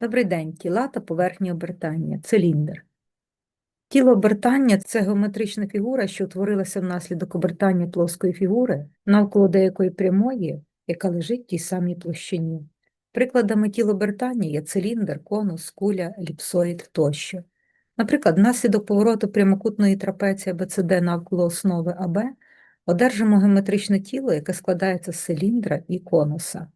Добрий день. Тіла та поверхні обертання. Циліндр. Тіло обертання – це геометрична фігура, що утворилася внаслідок обертання плоскої фігури навколо деякої прямої, яка лежить в тій самій площині. Прикладами тіл обертання є циліндр, конус, куля, еліпсоїд тощо. Наприклад, внаслідок повороту прямокутної трапеції ABCD навколо основи АБ одержимо геометричне тіло, яке складається з циліндра і конуса.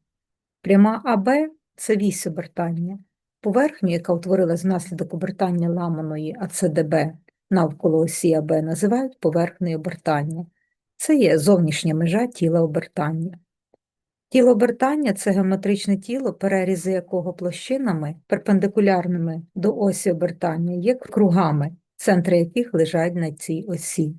Пряма АБ – це вісь обертання. Поверхню, яка утворилась внаслідок обертання ламаної АЦДБ навколо осі АБ, називають поверхнею обертання. Це є зовнішня межа тіла обертання. Тіло обертання – це геометричне тіло, перерізи якого площинами, перпендикулярними до осі обертання, є кругами, центри яких лежать на цій осі.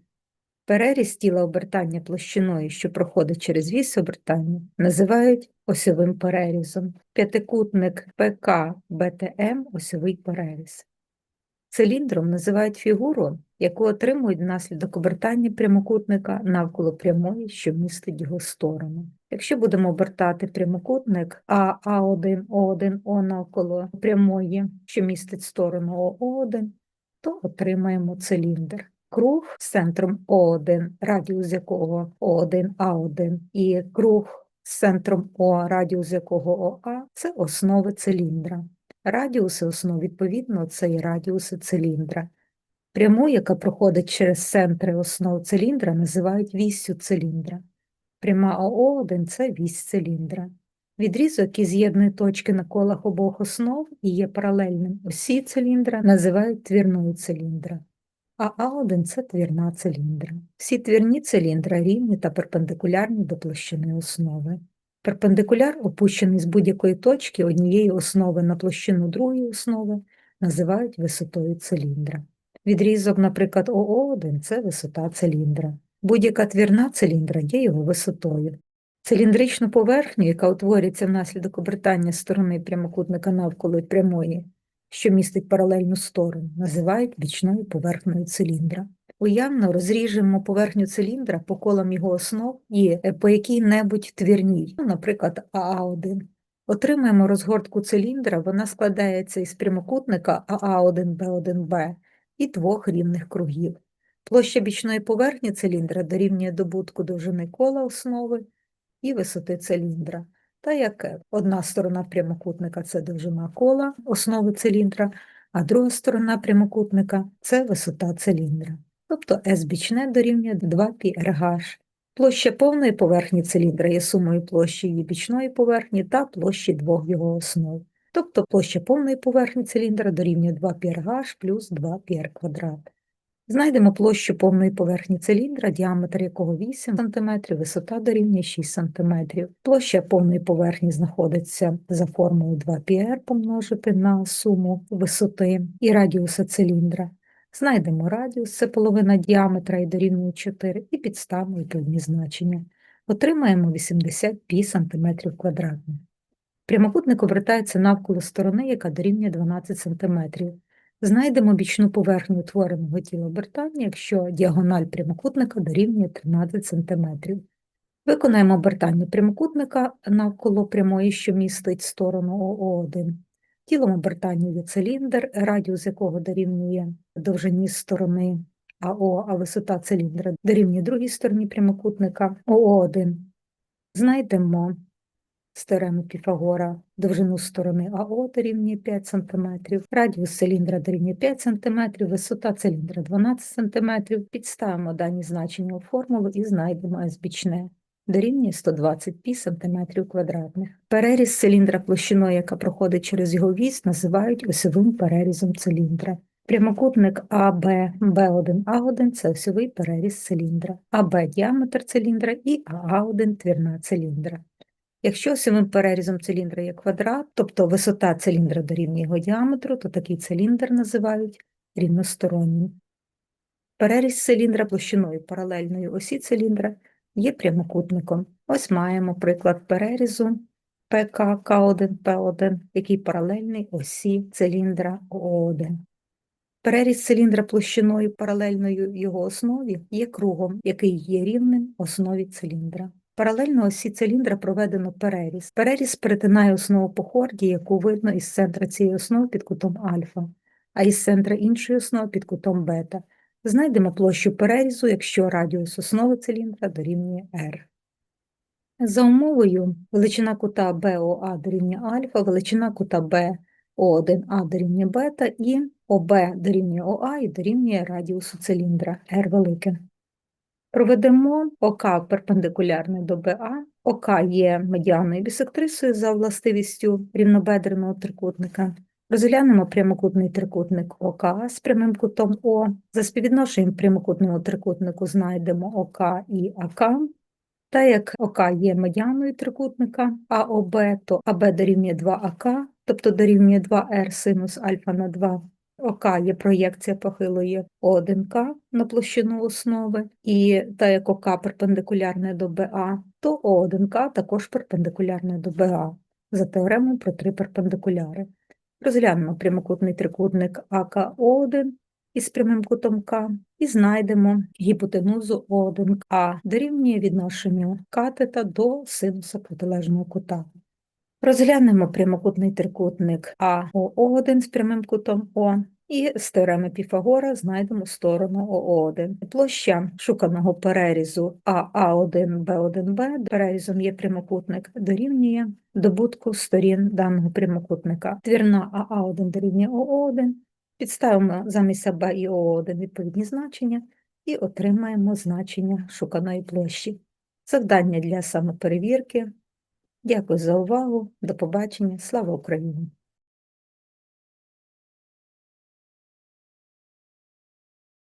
Переріз тіла обертання площиною, що проходить через вісь обертання, називають осьовим перерізом. П'ятикутник ПК БТМ – осьовий переріз. Циліндром називають фігуру, яку отримують внаслідок обертання прямокутника навколо прямої, що містить його сторону. Якщо будемо обертати прямокутник А, А1, О1, О навколо прямої, що містить сторону О1, то отримаємо циліндр. Круг з центром О1, радіус якого О1, А1, і круг з центром О, радіус якого ОА – це основи циліндра. Радіуси основ, відповідно, це і радіуси циліндра. Пряму, яка проходить через центри основ циліндра, називають віссю циліндра. Пряма ОО1 – це вісь циліндра. Відрізок, який з'єднує точки на колах обох основ і є паралельним осі циліндра, називають твірною циліндра. А А1 – це твірна циліндра. Всі твірні циліндра рівні та перпендикулярні до площини основи. Перпендикуляр, опущений з будь-якої точки однієї основи на площину другої основи, називають висотою циліндра. Відрізок, наприклад, ОО1 – це висота циліндра. Будь-яка твірна циліндра є його висотою. Циліндричну поверхню, яка утворюється внаслідок обертання сторони прямокутника навколо прямої, що містить паралельну сторону, називають бічною поверхнею циліндра. Уявно розріжемо поверхню циліндра по колам його основ і е, по якій-небудь твірній, ну, наприклад, АА1. Отримаємо розгортку циліндра, вона складається із прямокутника АА1Б1Б і двох рівних кругів. Площа бічної поверхні циліндра дорівнює добутку довжини кола основи і висоти циліндра Та як одна сторона прямокутника це довжина кола основи циліндра, а друга сторона прямокутника це висота циліндра. Тобто S бічне дорівнює 2πrh. Площа повної поверхні циліндра є сумою площі її бічної поверхні та площі двох його основ. Тобто площа повної поверхні циліндра дорівнює 2πrh плюс 2πr квадрат. Знайдемо площу повної поверхні циліндра, діаметр якого 8 см, висота дорівнює 6 см. Площа повної поверхні знаходиться за формулою 2πr помножити на суму висоти і радіуса циліндра. Знайдемо радіус, це половина діаметра і дорівнює 4, і підставимо відповідні значення. Отримаємо 80 пі см квадратних. Прямокутник обертається навколо сторони, яка дорівнює 12 см. Знайдемо бічну поверхню утвореного тіла обертання, якщо діагональ прямокутника дорівнює 13 см. Виконаємо обертання прямокутника навколо прямої, що містить сторону ОО1. Тілом обертання є циліндр, радіус якого дорівнює довжині сторони АО, а висота циліндра дорівнює другій стороні прямокутника ОО1. Знайдемо з теореми Піфагора довжину сторони АО дорівнює 5 см, радіус циліндра дорівнює 5 см, висота циліндра 12 см. Підставимо дані значення у формулу і знайдемо S бічне. Дорівнює 120 пі см квадратних. Переріз циліндра площиною, яка проходить через його вісь, називають осьовим перерізом циліндра. Прямокутник АБ Б1А1 це осьовий переріз циліндра, АБ діаметр циліндра і АА1 твірна циліндра. Якщо осьовим перерізом циліндра є квадрат, тобто висота циліндра дорівнює його діаметру, то такий циліндр називають рівностороннім. Переріз циліндра площиною паралельної осі циліндра є прямокутником. Ось маємо приклад перерізу ПК К1 П1, який паралельний осі циліндра О1. Переріз циліндра площиною паралельною його основі є кругом, який є рівним основі циліндра. Паралельно осі циліндра проведено переріз. Переріз перетинає основу по хорді, яку видно із центра цієї основи під кутом альфа, а із центра іншої основи під кутом бета. Знайдемо площу перерізу, якщо радіус основи циліндра дорівнює r. За умовою величина кута BOA дорівнює альфа, величина кута BO1A дорівнює бета і ОБ дорівнює ОА і дорівнює радіусу циліндра r велике. Проведемо ОК перпендикулярне до БА. ОК є медіаною бісектрисою за властивістю рівнобедреного трикутника. Розглянемо прямокутний трикутник ОК з прямим кутом О. За співвідношенням прямокутного трикутнику знайдемо ОК і АК. Та як ОК є медіаною трикутника АОБ, то АБ дорівнює 2АК, тобто дорівнює 2R синус альфа на 2. ОК є проєкція похилої О1К на площину основи, і та як ОК перпендикулярне до БА, то О1К також перпендикулярне до БА за теоремою про три перпендикуляри. Розглянемо прямокутний трикутник АКО1 із прямим кутом К і знайдемо гіпотенузу О1А дорівнює відношенню катета до синуса протилежного кута. Розглянемо прямокутний трикутник АО1 з прямим кутом О, і з теореми Піфагора знайдемо сторону ОО1. Площа шуканого перерізу АА1Б1Б, перерізом є прямокутник, дорівнює добутку сторін даного прямокутника. Твірна АА1 дорівнює ОО1, підставимо замість АБ і ОО1 відповідні значення і отримаємо значення шуканої площі. Завдання для самоперевірки. Дякую за увагу. До побачення. Слава Україні!